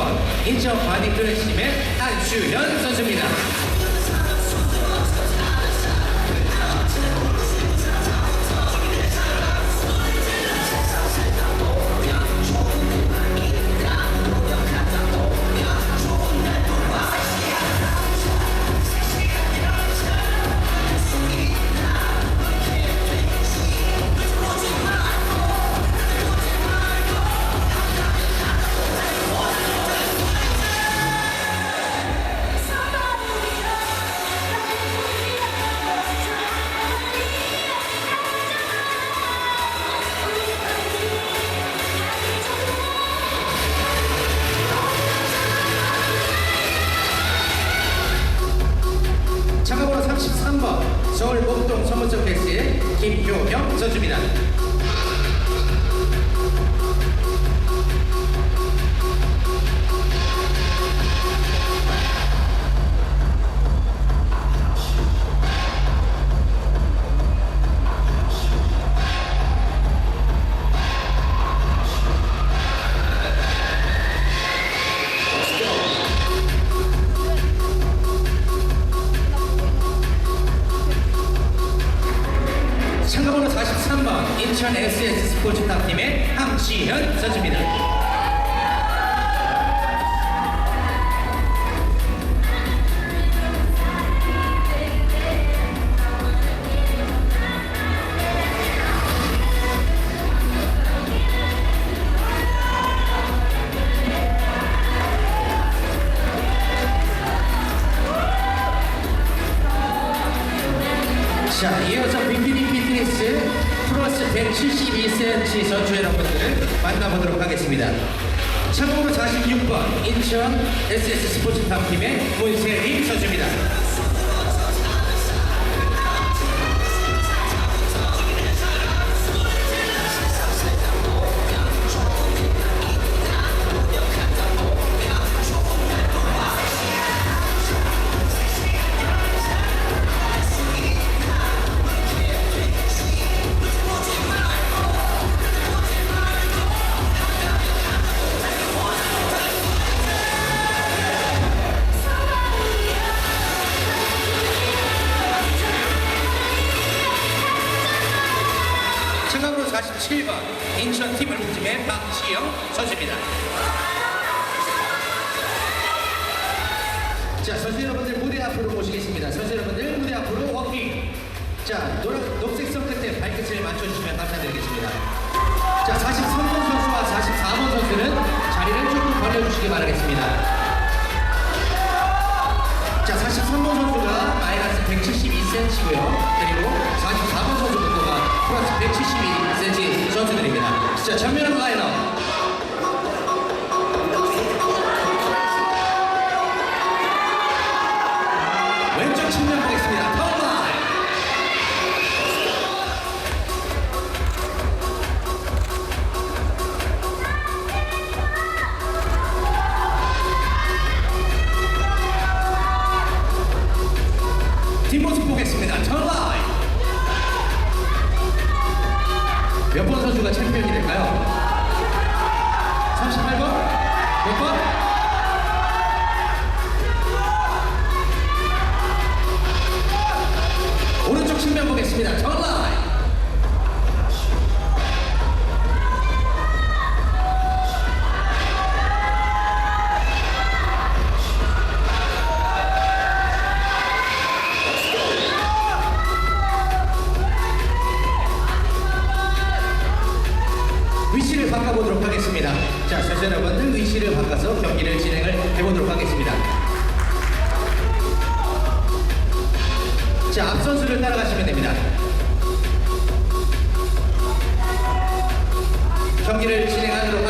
40번 인천 바디클래시팀의 한주현 선수입니다. 서울 목동 선문석 택시의 김효경 선수입니다. 참가번호 43번 인천 SS 스포츠 탑팀의 함지현 선수입니다. 자, 이어서 비키니 피트니스 플러스 172cm 선수 여러분들을 만나보도록 하겠습니다. 참고로 46번 인천 SS 스포츠탑 팀의 문세림 선수입니다. 참가번호 47번 인천 팀을 움직임의 박지영 선수입니다. 자, 선수 여러분들 무대 앞으로 모시겠습니다. 선수 여러분들 무대 앞으로 워킹. 자, 노란, 녹색 선 끝에 발끝을 맞춰주시면 감사드리겠습니다. 자, 43번 선수와 44번 선수는 자리를 조금 벌려주시기 바라겠습니다. 자, 43번 선수가 마이너스 172cm고요. 172cm 선수들입니다. 자, 전면은 라인업. 바꿔보도록 하겠습니다. 자, 선수 여러분들 위치를 바꿔서 경기를 진행을 해보도록 하겠습니다. 자, 앞 선수를 따라가시면 됩니다. 경기를 진행하도록 하겠습니다.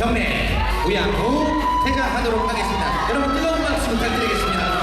경례 우양후 퇴장하도록 하겠습니다. 여러분 뜨거운 박수 부탁드리겠습니다.